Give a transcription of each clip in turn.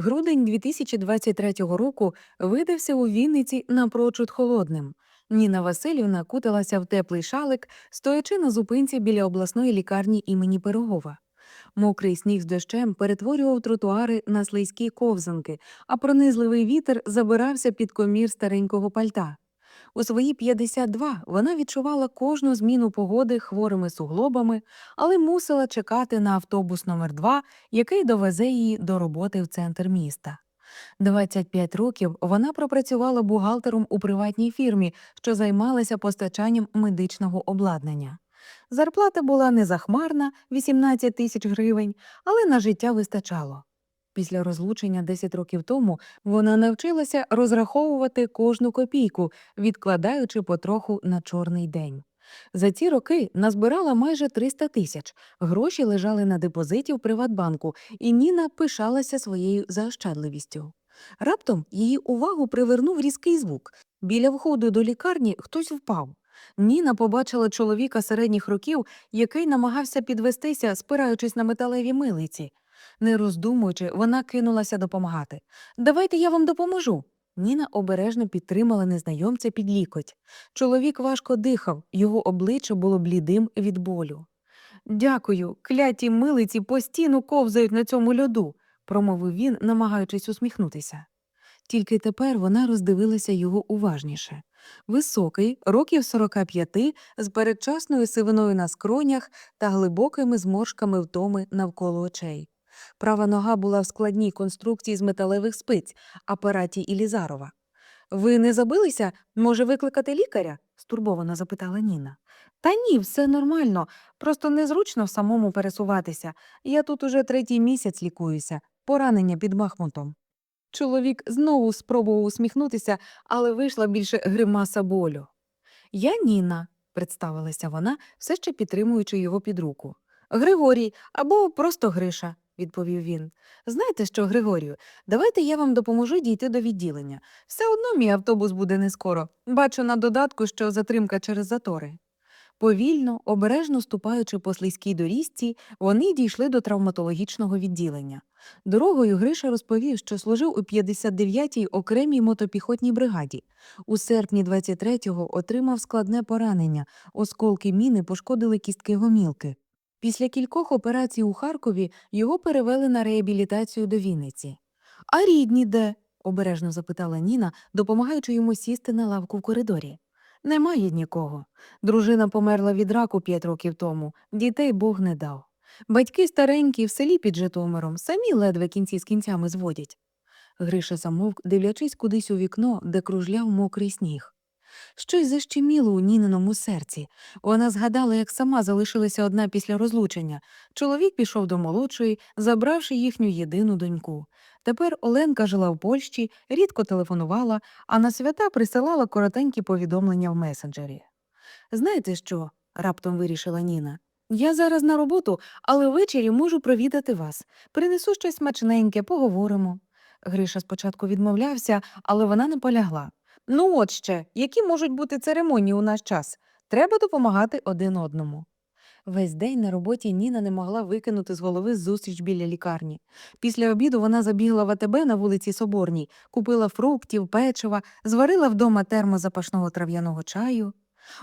Грудень 2023 року видався у Вінниці напрочуд холодним. Ніна Васильівна куталася в теплий шалик, стоячи на зупинці біля обласної лікарні імені Пирогова. Мокрий сніг з дощем перетворював тротуари на слизькі ковзанки, а пронизливий вітер забирався під комір старенького пальта. У свої 52 вона відчувала кожну зміну погоди хворими суглобами, але мусила чекати на автобус номер 2 який довезе її до роботи в центр міста. 25 років вона пропрацювала бухгалтером у приватній фірмі, що займалася постачанням медичного обладнання. Зарплата була незахмарна 18 тисяч гривень, але на життя вистачало. Після розлучення 10 років тому вона навчилася розраховувати кожну копійку, відкладаючи потроху на чорний день. За ці роки назбирала майже 300 тисяч. Гроші лежали на депозиті в Приватбанку, і Ніна пишалася своєю заощадливістю. Раптом її увагу привернув різкий звук. Біля входу до лікарні хтось впав. Ніна побачила чоловіка середніх років, який намагався підвестися, спираючись на металеві милиці. Не роздумуючи, вона кинулася допомагати. Давайте я вам допоможу. Ніна обережно підтримала незнайомця під лікоть. Чоловік важко дихав, його обличчя було блідим від болю. Дякую, кляті милиці постійно ковзають на цьому льоду, промовив він, намагаючись усміхнутися. Тільки тепер вона роздивилася його уважніше. Високий, років 45, з передчасною сивиною на скронях та глибокими зморшками втоми навколо очей. Права нога була в складній конструкції з металевих спиць, апараті Ілізарова. Ви не забилися? Може, викликати лікаря? стурбовано запитала Ніна. Та ні, все нормально, просто незручно самому пересуватися. Я тут уже третій місяць лікуюся, поранення під Бахмутом. Чоловік знову спробував усміхнутися, але вийшла більше гримаса болю. Я Ніна, представилася вона, все ще підтримуючи його під руку. Григорій або просто Гриша, відповів він. Знаєте що, Григорію, давайте я вам допоможу дійти до відділення. Все одно мій автобус буде не скоро. Бачу на додатку, що затримка через затори. Повільно, обережно ступаючи по слизькій доріжці, вони дійшли до травматологічного відділення. Дорогою Гриша розповів, що служив у 59-й окремій мотопіхотній бригаді. У серпні 23-го отримав складне поранення, осколки міни пошкодили кістки гомілки. Після кількох операцій у Харкові його перевели на реабілітацію до Вінниці. А рідні де? обережно запитала Ніна, допомагаючи йому сісти на лавку в коридорі. Немає нікого. Дружина померла від раку п'ять років тому, дітей Бог не дав. Батьки старенькі в селі під Житомиром, самі ледве кінці з кінцями зводять. Гриша замовк, дивлячись кудись у вікно, де кружляв мокрий сніг. Щось защеміло у Ніниному серці. Вона згадала, як сама залишилася одна після розлучення. Чоловік пішов до молодшої, забравши їхню єдину доньку. Тепер Оленка жила в Польщі, рідко телефонувала, а на свята присилала коротенькі повідомлення в месенджері. Знаєте що? раптом вирішила Ніна. Я зараз на роботу, але ввечері можу провідати вас. Принесу щось смачненьке, поговоримо. Гриша спочатку відмовлявся, але вона не полягла. Ну, от ще, які можуть бути церемонії у наш час? Треба допомагати один одному. Весь день на роботі Ніна не могла викинути з голови зустріч біля лікарні. Після обіду вона забігла в АТБ на вулиці Соборній, купила фруктів, печива, зварила вдома термо запашного трав'яного чаю.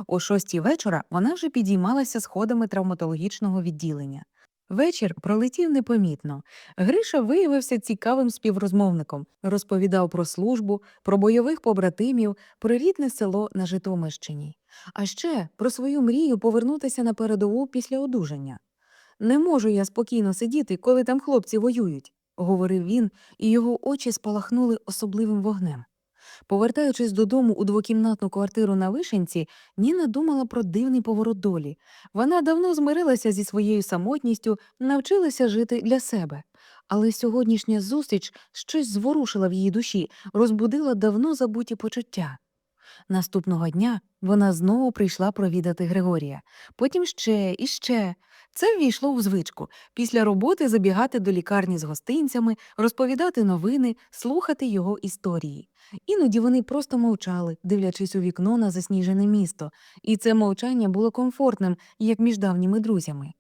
О шостій вечора вона вже підіймалася сходами травматологічного відділення. Вечір пролетів непомітно. Гриша виявився цікавим співрозмовником, розповідав про службу, про бойових побратимів, про рідне село на Житомирщині, а ще про свою мрію повернутися на передову після одужання. Не можу я спокійно сидіти, коли там хлопці воюють, говорив він, і його очі спалахнули особливим вогнем. Повертаючись додому у двокімнатну квартиру на Вишенці, Ніна думала про дивний поворот долі. Вона давно змирилася зі своєю самотністю, навчилася жити для себе. Але сьогоднішня зустріч щось зворушила в її душі, розбудила давно забуті почуття. Наступного дня вона знову прийшла провідати Григорія, потім ще і ще. Це ввійшло в звичку після роботи забігати до лікарні з гостинцями, розповідати новини, слухати його історії. Іноді вони просто мовчали, дивлячись у вікно на засніжене місто, і це мовчання було комфортним, як між давніми друзями.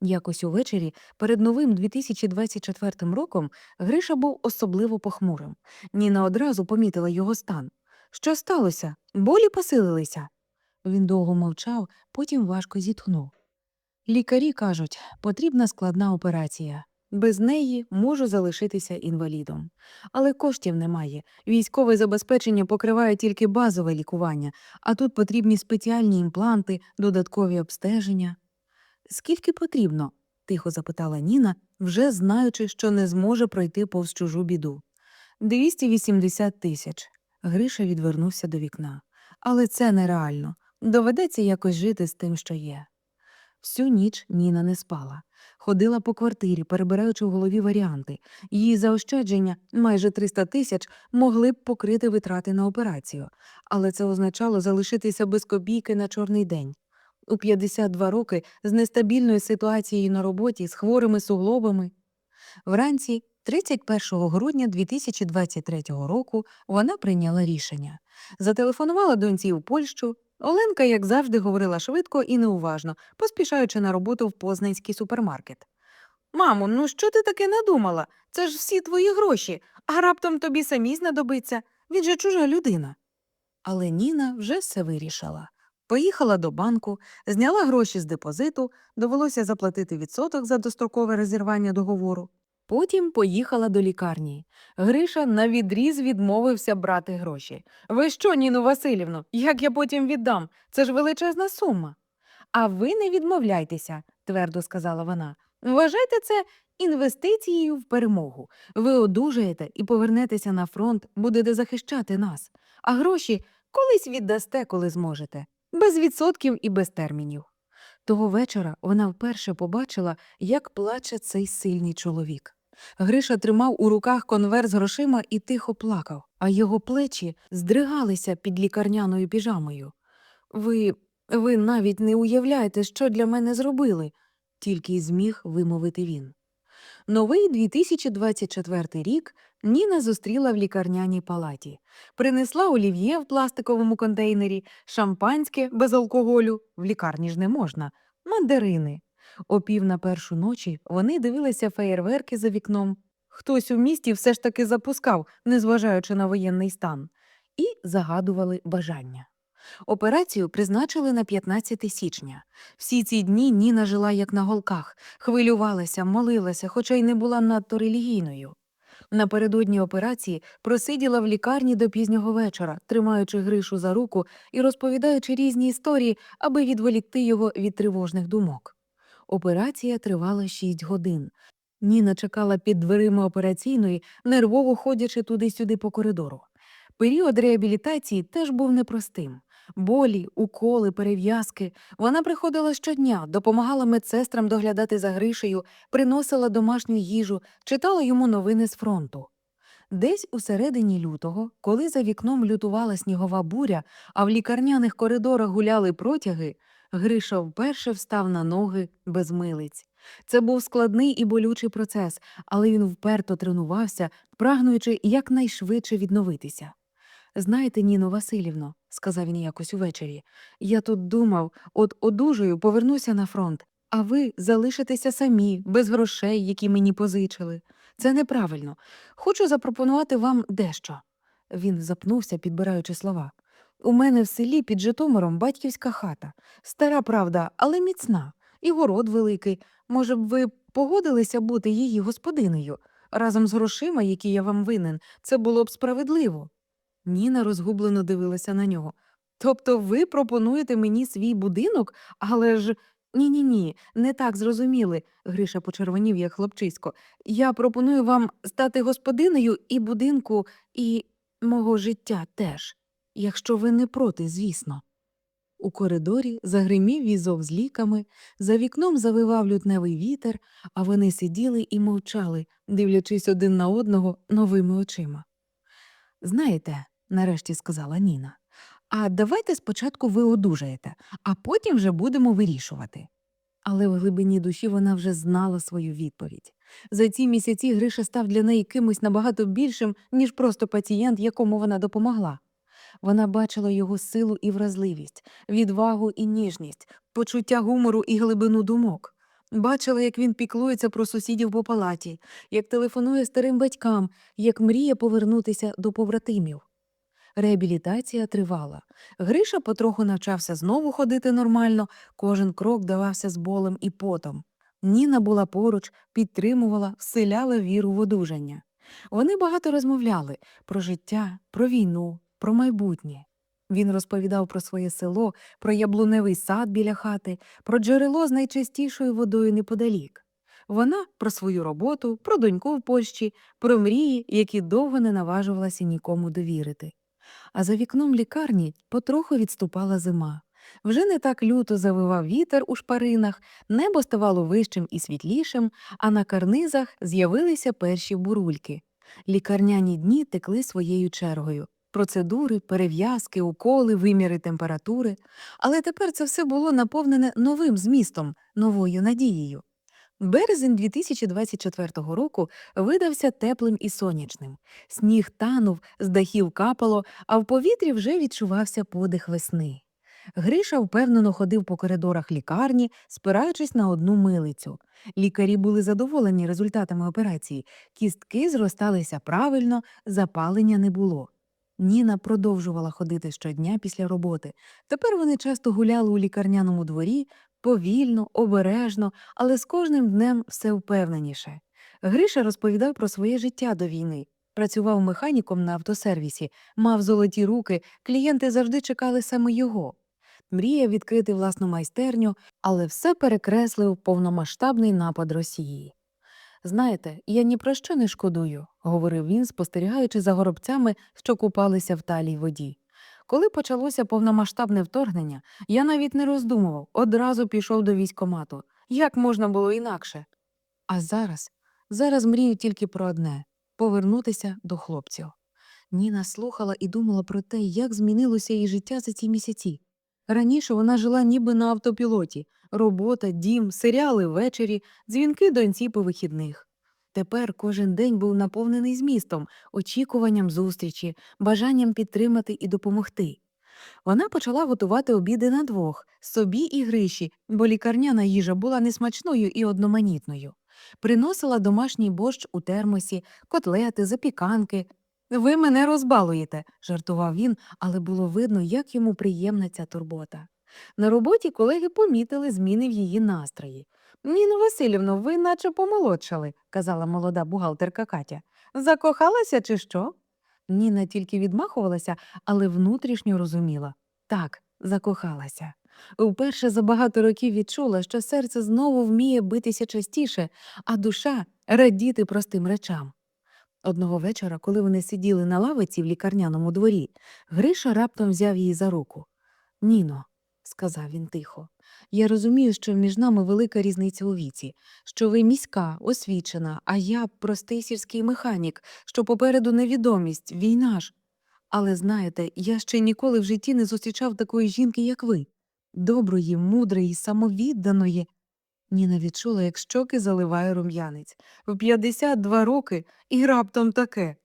Якось увечері перед новим 2024 роком Гриша був особливо похмурим. Ніна одразу помітила його стан. Що сталося? Болі посилилися? Він довго мовчав, потім важко зітхнув. Лікарі кажуть, потрібна складна операція. Без неї можу залишитися інвалідом. Але коштів немає. Військове забезпечення покриває тільки базове лікування, а тут потрібні спеціальні імпланти, додаткові обстеження. Скільки потрібно? тихо запитала Ніна, вже знаючи, що не зможе пройти повз чужу біду. 280 тисяч. Гриша відвернувся до вікна. Але це нереально. Доведеться якось жити з тим, що є. Всю ніч Ніна не спала. Ходила по квартирі, перебираючи в голові варіанти. Її заощадження, майже 300 тисяч, могли б покрити витрати на операцію, але це означало залишитися без копійки на чорний день. У 52 роки з нестабільною ситуацією на роботі, з хворими суглобами. Вранці, 31 грудня 2023 року, вона прийняла рішення. Зателефонувала доньці у Польщу. Оленка, як завжди, говорила швидко і неуважно, поспішаючи на роботу в Познанський супермаркет. Мамо, ну що ти таке надумала? Це ж всі твої гроші, а раптом тобі самі знадобиться. Він же чужа людина. Але Ніна вже все вирішила. Поїхала до банку, зняла гроші з депозиту, довелося заплатити відсоток за дострокове розірвання договору. Потім поїхала до лікарні. Гриша навідріз відмовився брати гроші. Ви що, Ніну Васильівну, як я потім віддам? Це ж величезна сума. А ви не відмовляйтеся, твердо сказала вона. Вважайте це інвестицією в перемогу. Ви одужаєте і повернетеся на фронт, будете захищати нас. А гроші колись віддасте, коли зможете, без відсотків і без термінів. Того вечора вона вперше побачила, як плаче цей сильний чоловік. Гриша тримав у руках конверт з грошима і тихо плакав, а його плечі здригалися під лікарняною піжамою. Ви, ви навіть не уявляєте, що для мене зробили, тільки й зміг вимовити він. Новий 2024 рік Ніна зустріла в лікарняній палаті. Принесла олів'є в пластиковому контейнері, шампанське без алкоголю, в лікарні ж не можна, мандарини. О пів на першу ночі вони дивилися феєрверки за вікном. Хтось у місті все ж таки запускав, незважаючи на воєнний стан, і загадували бажання. Операцію призначили на 15 січня. Всі ці дні Ніна жила як на голках, хвилювалася, молилася, хоча й не була надто релігійною. Напередодні операції просиділа в лікарні до пізнього вечора, тримаючи Гришу за руку і розповідаючи різні історії, аби відволікти його від тривожних думок. Операція тривала 6 годин. Ніна чекала під дверима операційної, нервово ходячи туди-сюди по коридору. Період реабілітації теж був непростим. Болі, уколи, перев'язки. Вона приходила щодня, допомагала медсестрам доглядати за Гришею, приносила домашню їжу, читала йому новини з фронту. Десь у середині лютого, коли за вікном лютувала снігова буря, а в лікарняних коридорах гуляли протяги, Гриша вперше встав на ноги без милиць. Це був складний і болючий процес, але він вперто тренувався, прагнуючи якнайшвидше відновитися. Знаєте, Ніно Васильівно, сказав він якось увечері, я тут думав, от одужаю, повернуся на фронт, а ви залишитеся самі, без грошей, які мені позичили. Це неправильно. Хочу запропонувати вам дещо. Він запнувся, підбираючи слова. У мене в селі під Житомиром батьківська хата. Стара правда, але міцна. І город великий. Може б, ви погодилися бути її господинею? Разом з грошима, які я вам винен, це було б справедливо. Ніна розгублено дивилася на нього. Тобто ви пропонуєте мені свій будинок, але ж. Ні, ні, ні, не так зрозуміли. Гриша почервонів, як хлопчисько. Я пропоную вам стати господинею і будинку, і мого життя теж, якщо ви не проти, звісно. У коридорі загримів візок з ліками, за вікном завивав лютневий вітер, а вони сиділи і мовчали, дивлячись один на одного новими очима. Знаєте, нарешті сказала Ніна, а давайте спочатку ви одужаєте, а потім вже будемо вирішувати. Але в глибині душі вона вже знала свою відповідь. За ці місяці Гриша став для неї кимось набагато більшим, ніж просто пацієнт, якому вона допомогла. Вона бачила його силу і вразливість, відвагу і ніжність, почуття гумору і глибину думок. Бачила, як він піклується про сусідів по палаті, як телефонує старим батькам, як мріє повернутися до побратимів. Реабілітація тривала. Гриша потроху навчався знову ходити нормально, кожен крок давався з болем і потом. Ніна була поруч, підтримувала, вселяла віру в одужання. Вони багато розмовляли про життя, про війну, про майбутнє. Він розповідав про своє село, про яблуневий сад біля хати, про джерело з найчистішою водою неподалік. Вона про свою роботу, про доньку в Польщі, про мрії, які довго не наважувалася нікому довірити. А за вікном лікарні потроху відступала зима. Вже не так люто завивав вітер у шпаринах, небо ставало вищим і світлішим, а на карнизах з'явилися перші бурульки. Лікарняні дні текли своєю чергою. Процедури, перев'язки, уколи, виміри температури. Але тепер це все було наповнене новим змістом, новою надією. Березень 2024 року видався теплим і сонячним. Сніг танув, з дахів капало, а в повітрі вже відчувався подих весни. Гриша впевнено ходив по коридорах лікарні, спираючись на одну милицю. Лікарі були задоволені результатами операції, кістки зросталися правильно, запалення не було. Ніна продовжувала ходити щодня після роботи. Тепер вони часто гуляли у лікарняному дворі, повільно, обережно, але з кожним днем все впевненіше. Гриша розповідав про своє життя до війни. Працював механіком на автосервісі, мав золоті руки, клієнти завжди чекали саме його. Мріяв відкрити власну майстерню, але все перекреслив повномасштабний напад Росії. Знаєте, я ні про що не шкодую, говорив він, спостерігаючи за горобцями, що купалися в талій воді. Коли почалося повномасштабне вторгнення, я навіть не роздумував, одразу пішов до військкомату. Як можна було інакше? А зараз, зараз мрію тільки про одне повернутися до хлопців. Ніна слухала і думала про те, як змінилося її життя за ці місяці. Раніше вона жила ніби на автопілоті робота, дім, серіали ввечері, дзвінки доньці по вихідних. Тепер кожен день був наповнений змістом, очікуванням зустрічі, бажанням підтримати і допомогти. Вона почала готувати обіди на двох собі і Гриші, бо лікарняна їжа була несмачною і одноманітною. Приносила домашній борщ у термосі, котлети, запіканки. Ви мене розбалуєте, жартував він, але було видно, як йому приємна ця турбота. На роботі колеги помітили зміни в її настрої. Ніно Васильівно, ви наче помолодшали, казала молода бухгалтерка Катя. Закохалася чи що? Ніна тільки відмахувалася, але внутрішньо розуміла так, закохалася. Вперше за багато років відчула, що серце знову вміє битися частіше, а душа радіти простим речам. Одного вечора, коли вони сиділи на лавиці в лікарняному дворі, Гриша раптом взяв її за руку. Ніно, сказав він тихо, я розумію, що між нами велика різниця у віці, що ви міська, освічена, а я простий сільський механік, що попереду невідомість, війна ж. Але знаєте, я ще ніколи в житті не зустрічав такої жінки, як ви. Доброї, мудрої, самовідданої. Ніна відчула, як щоки заливає рум'янець. В 52 роки і раптом таке.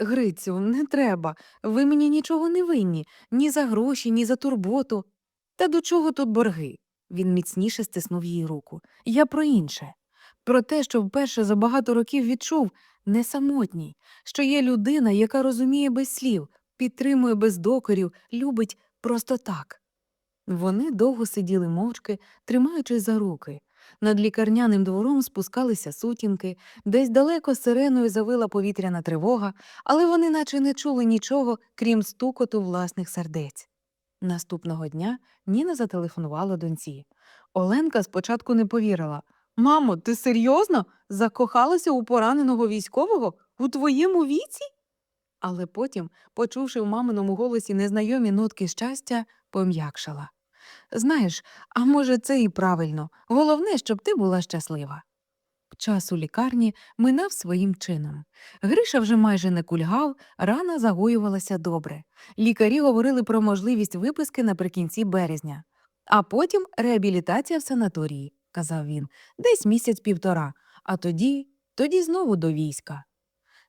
Грицю, не треба. Ви мені нічого не винні, ні за гроші, ні за турботу. Та до чого тут борги? Він міцніше стиснув її руку. Я про інше. Про те, що вперше за багато років відчув не самотній, що є людина, яка розуміє без слів, підтримує без докорів, любить просто так. Вони довго сиділи мовчки, тримаючись за руки. Над лікарняним двором спускалися сутінки, десь далеко сиреною завила повітряна тривога, але вони наче не чули нічого, крім стукоту власних сердець. Наступного дня Ніна зателефонувала доньці. Оленка спочатку не повірила. Мамо, ти серйозно закохалася у пораненого військового у твоєму віці? Але потім, почувши в маминому голосі незнайомі нотки щастя, пом'якшала. Знаєш, а може, це і правильно. Головне, щоб ти була щаслива. Час у лікарні минав своїм чином. Гриша вже майже не кульгав, рана загоювалася добре. Лікарі говорили про можливість виписки наприкінці березня. А потім реабілітація в санаторії, казав він, десь місяць півтора, а тоді, тоді знову до війська.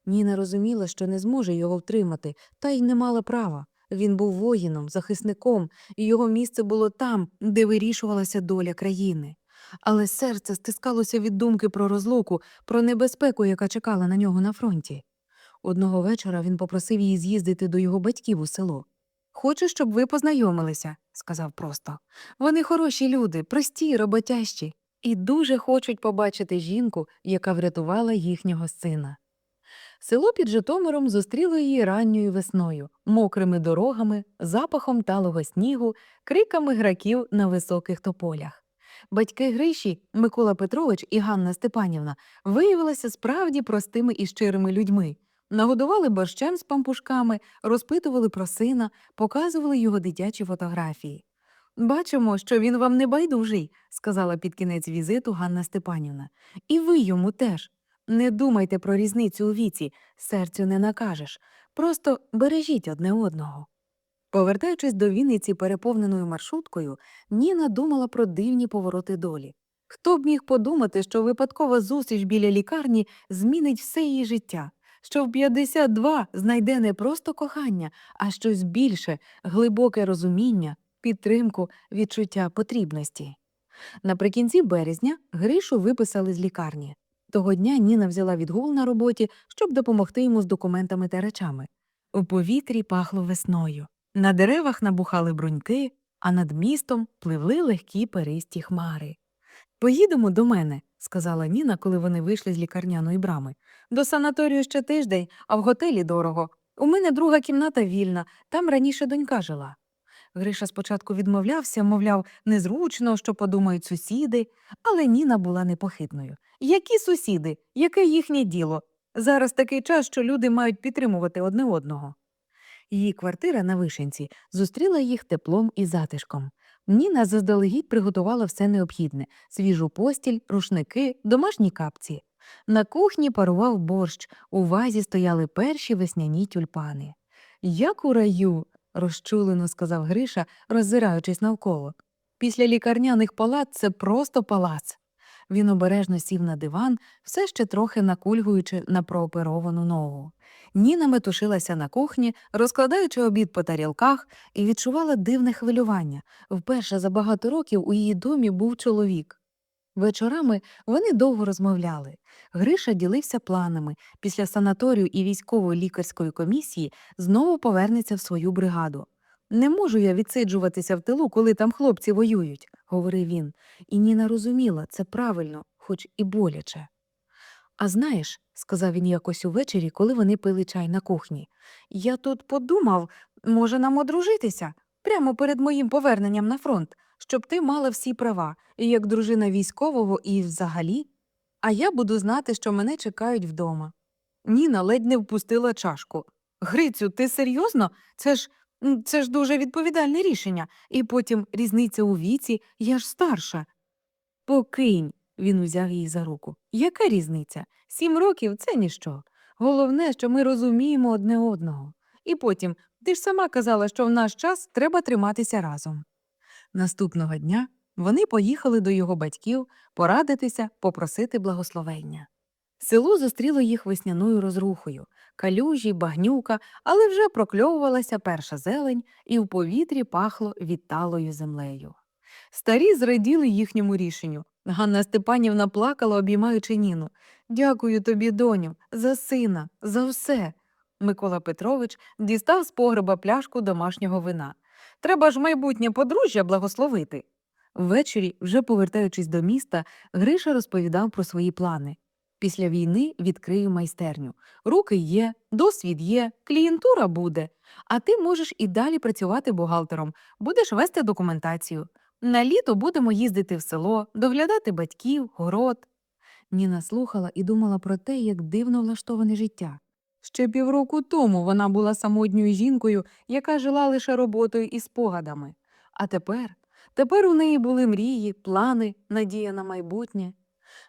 Ніна розуміла, що не зможе його втримати, та й не мала права. Він був воїном, захисником, і його місце було там, де вирішувалася доля країни. Але серце стискалося від думки про розлуку, про небезпеку, яка чекала на нього на фронті. Одного вечора він попросив її з'їздити до його батьків у село. Хочу, щоб ви познайомилися, сказав просто. Вони хороші люди, прості, роботящі, і дуже хочуть побачити жінку, яка врятувала їхнього сина. Село під Житомиром зустріло її ранньою весною, мокрими дорогами, запахом талого снігу, криками граків на високих тополях. Батьки Гриші, Микола Петрович і Ганна Степанівна, виявилися справді простими і щирими людьми. Нагодували борщем з пампушками, розпитували про сина, показували його дитячі фотографії. Бачимо, що він вам не байдужий, сказала під кінець візиту Ганна Степанівна. І ви йому теж. Не думайте про різницю у віці, серцю не накажеш. Просто бережіть одне одного. Повертаючись до Вінниці переповненою маршруткою, Ніна думала про дивні повороти долі. Хто б міг подумати, що випадкова зустріч біля лікарні змінить все її життя, що в 52 знайде не просто кохання, а щось більше, глибоке розуміння, підтримку, відчуття потрібності. Наприкінці березня Гришу виписали з лікарні. Того дня Ніна взяла відгул на роботі, щоб допомогти йому з документами та речами. У повітрі пахло весною. На деревах набухали бруньки, а над містом пливли легкі перисті хмари. Поїдемо до мене, сказала Ніна, коли вони вийшли з лікарняної брами. До санаторію ще тиждень, а в готелі дорого. У мене друга кімната вільна, там раніше донька жила. Гриша спочатку відмовлявся, мовляв, незручно, що подумають сусіди, але Ніна була непохитною. Які сусіди? Яке їхнє діло? Зараз такий час, що люди мають підтримувати одне одного. Її квартира на вишенці зустріла їх теплом і затишком. Ніна заздалегідь приготувала все необхідне свіжу постіль, рушники, домашні капці. На кухні парував борщ, у вазі стояли перші весняні тюльпани. Як у раю, розчулено сказав Гриша, роззираючись навколо. Після лікарняних палат це просто палац. Він обережно сів на диван, все ще трохи накульгуючи на прооперовану ногу. Ніна метушилася на кухні, розкладаючи обід по тарілках, і відчувала дивне хвилювання. Вперше за багато років у її домі був чоловік. Вечорами вони довго розмовляли. Гриша ділився планами. Після санаторію і військової лікарської комісії знову повернеться в свою бригаду. Не можу я відсиджуватися в тилу, коли там хлопці воюють, говорив він. І Ніна розуміла, це правильно, хоч і боляче. А знаєш, сказав він якось увечері, коли вони пили чай на кухні, я тут подумав, може нам одружитися прямо перед моїм поверненням на фронт, щоб ти мала всі права, як дружина військового, і взагалі. А я буду знати, що мене чекають вдома. Ніна ледь не впустила чашку. Грицю, ти серйозно? Це ж це ж дуже відповідальне рішення. І потім різниця у віці, я ж старша. Покинь, він узяв її за руку. Яка різниця? Сім років це ніщо. Головне, що ми розуміємо одне одного. І потім, ти ж сама казала, що в наш час треба триматися разом. Наступного дня вони поїхали до його батьків порадитися, попросити благословення. Село зустріло їх весняною розрухою, калюжі, багнюка, але вже прокльовувалася перша зелень, і в повітрі пахло відталою землею. Старі зраділи їхньому рішенню. Ганна Степанівна плакала, обіймаючи Ніну. Дякую тобі, доню, за сина, за все. Микола Петрович дістав з погреба пляшку домашнього вина. Треба ж майбутнє подружжя благословити. Ввечері, вже повертаючись до міста, Гриша розповідав про свої плани. Після війни відкрию майстерню. Руки є, досвід є, клієнтура буде. А ти можеш і далі працювати бухгалтером, будеш вести документацію. На літо будемо їздити в село, доглядати батьків, город. Ніна слухала і думала про те, як дивно влаштоване життя. Ще півроку тому вона була самотньою жінкою, яка жила лише роботою і спогадами. А тепер, тепер у неї були мрії, плани, надія на майбутнє.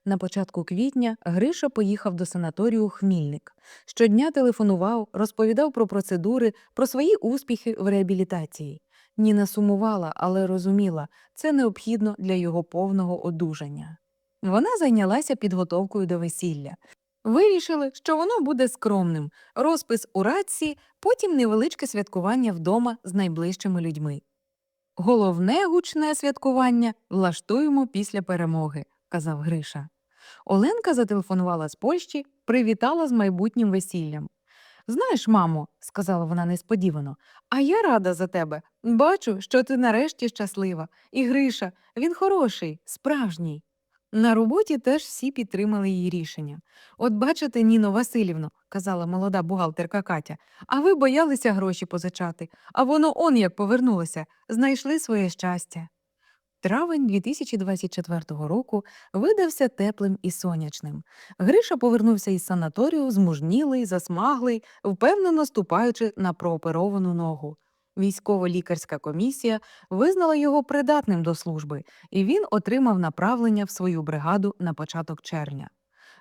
На початку квітня Гриша поїхав до санаторію Хмільник. Щодня телефонував, розповідав про процедури, про свої успіхи в реабілітації. Ніна сумувала, але розуміла, це необхідно для його повного одужання. Вона зайнялася підготовкою до весілля. Вирішили, що воно буде скромним розпис у радці, потім невеличке святкування вдома з найближчими людьми. Головне гучне святкування влаштуємо після перемоги, казав Гриша. Оленка зателефонувала з Польщі, привітала з майбутнім весіллям. Знаєш, мамо, сказала вона несподівано, а я рада за тебе. Бачу, що ти нарешті щаслива. І Гриша, він хороший, справжній. На роботі теж всі підтримали її рішення. От бачите, Ніно Васильівно, казала молода бухгалтерка Катя, а ви боялися гроші позичати, а воно он як повернулося, знайшли своє щастя. Травень 2024 року видався теплим і сонячним. Гриша повернувся із санаторію, змужнілий, засмаглий, впевнено ступаючи на прооперовану ногу. Військово-лікарська комісія визнала його придатним до служби, і він отримав направлення в свою бригаду на початок червня.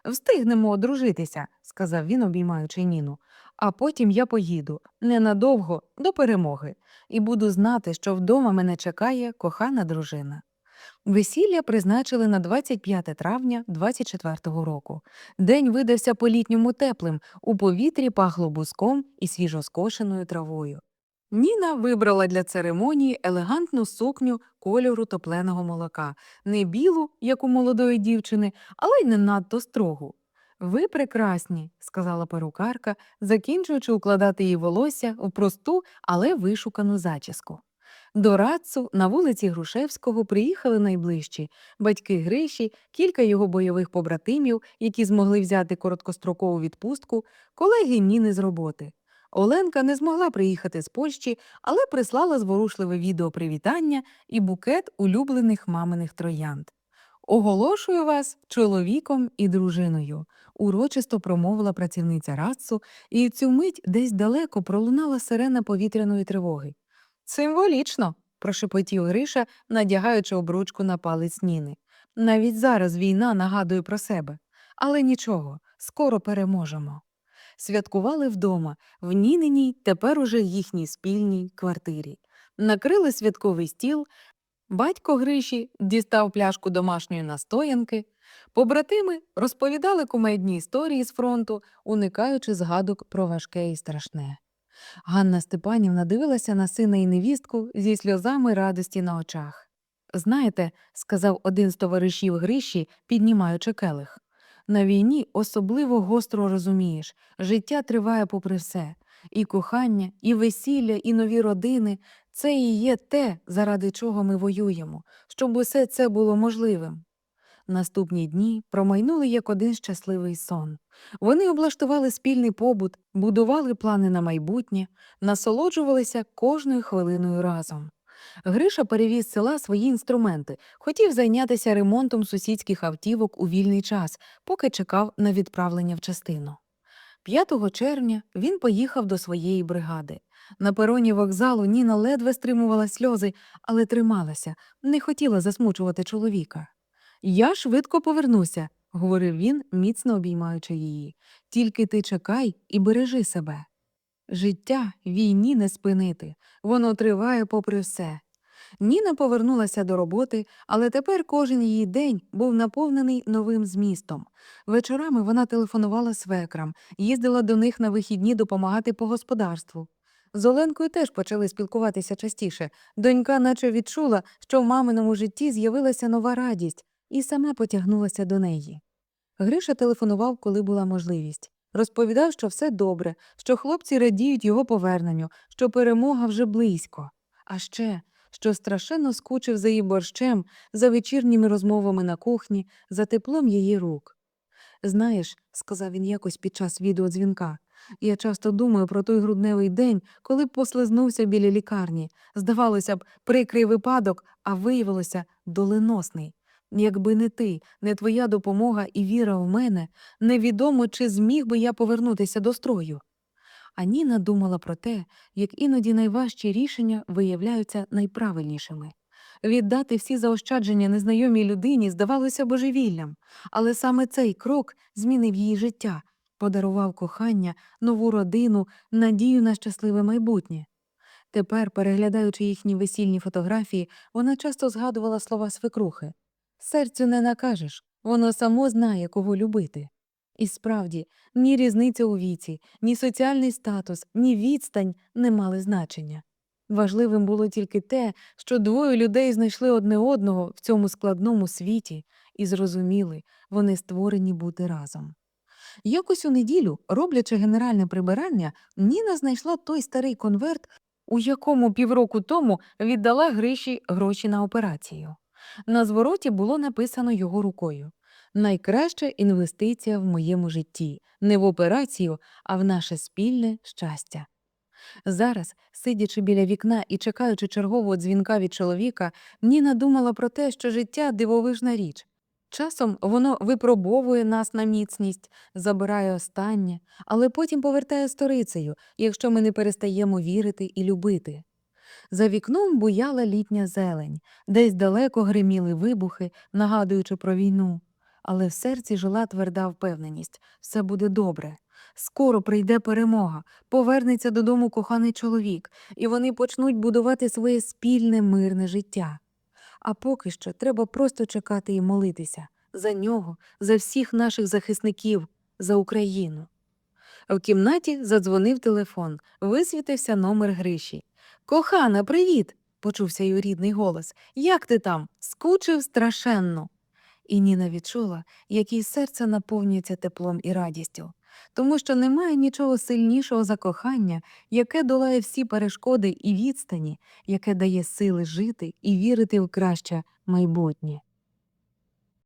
Встигнемо одружитися, сказав він, обіймаючи Ніну. А потім я поїду ненадовго до перемоги і буду знати, що вдома мене чекає кохана дружина. Весілля призначили на 25 травня 24-го року. День видався по-літньому теплим, у повітрі пахло буском і свіжоскошеною травою. Ніна вибрала для церемонії елегантну сукню кольору топленого молока, не білу, як у молодої дівчини, але й не надто строгу. Ви прекрасні, сказала перукарка, закінчуючи укладати її волосся в просту, але вишукану зачіску. До Рацу на вулиці Грушевського приїхали найближчі батьки Гриші, кілька його бойових побратимів, які змогли взяти короткострокову відпустку, колеги Ніни з роботи. Оленка не змогла приїхати з Польщі, але прислала зворушливе відео привітання і букет улюблених маминих троянд. Оголошую вас чоловіком і дружиною, урочисто промовила працівниця Рацу, і в цю мить десь далеко пролунала сирена повітряної тривоги. Символічно, прошепотів Гриша, надягаючи обручку на палець Ніни. Навіть зараз війна нагадує про себе. Але нічого, скоро переможемо. Святкували вдома, в Ніниній, тепер уже їхній спільній квартирі. Накрили святковий стіл, батько Гриші дістав пляшку домашньої настоянки, побратими розповідали кумедні історії з фронту, уникаючи згадок про важке і страшне. Ганна Степанівна дивилася на сина і невістку зі сльозами радості на очах. Знаєте, сказав один з товаришів Гриші, піднімаючи келих, на війні особливо гостро розумієш, життя триває попри все, і кохання, і весілля, і нові родини це і є те, заради чого ми воюємо, щоб усе це було можливим. Наступні дні промайнули як один щасливий сон. Вони облаштували спільний побут, будували плани на майбутнє, насолоджувалися кожною хвилиною разом. Гриша перевіз з села свої інструменти, хотів зайнятися ремонтом сусідських автівок у вільний час, поки чекав на відправлення в частину. 5 червня він поїхав до своєї бригади. На пероні вокзалу Ніна ледве стримувала сльози, але трималася, не хотіла засмучувати чоловіка. Я швидко повернуся, говорив він, міцно обіймаючи її. Тільки ти чекай і бережи себе. Життя війні не спинити, воно триває попри все. Ніна повернулася до роботи, але тепер кожен її день був наповнений новим змістом. Вечорами вона телефонувала свекрам, їздила до них на вихідні допомагати по господарству. З Оленкою теж почали спілкуватися частіше. Донька наче відчула, що в маминому житті з'явилася нова радість, і сама потягнулася до неї. Гриша телефонував, коли була можливість. Розповідав, що все добре, що хлопці радіють його поверненню, що перемога вже близько. А ще, що страшенно скучив за її борщем, за вечірніми розмовами на кухні, за теплом її рук. Знаєш, сказав він якось під час відеодзвінка, я часто думаю про той грудневий день, коли послизнувся біля лікарні. Здавалося б, прикрий випадок, а виявилося доленосний. Якби не ти, не твоя допомога і віра в мене, невідомо, чи зміг би я повернутися до строю. А Ніна думала про те, як іноді найважчі рішення виявляються найправильнішими. Віддати всі заощадження незнайомій людині здавалося божевіллям, але саме цей крок змінив її життя, подарував кохання, нову родину, надію на щасливе майбутнє. Тепер, переглядаючи їхні весільні фотографії, вона часто згадувала слова свекрухи Серцю не накажеш, воно само знає, кого любити. І справді, ні різниця у віці, ні соціальний статус, ні відстань не мали значення. Важливим було тільки те, що двоє людей знайшли одне одного в цьому складному світі і зрозуміли, вони створені бути разом. Якось у неділю, роблячи генеральне прибирання, Ніна знайшла той старий конверт, у якому півроку тому віддала Гриші гроші на операцію. На звороті було написано його рукою Найкраща інвестиція в моєму житті не в операцію, а в наше спільне щастя. Зараз, сидячи біля вікна і чекаючи чергового дзвінка від чоловіка, Ніна думала про те, що життя дивовижна річ. Часом воно випробовує нас на міцність, забирає останнє, але потім повертає сторицею, якщо ми не перестаємо вірити і любити. За вікном буяла літня зелень, десь далеко гриміли вибухи, нагадуючи про війну. Але в серці жила тверда впевненість все буде добре. Скоро прийде перемога, повернеться додому коханий чоловік, і вони почнуть будувати своє спільне мирне життя. А поки що треба просто чекати і молитися за нього, за всіх наших захисників, за Україну. В кімнаті задзвонив телефон, висвітився номер Гриші. Кохана, привіт! почувся її рідний голос. Як ти там? Скучив страшенно. І Ніна відчула, як її серце наповнюється теплом і радістю, тому що немає нічого сильнішого за кохання, яке долає всі перешкоди і відстані, яке дає сили жити і вірити в краще майбутнє.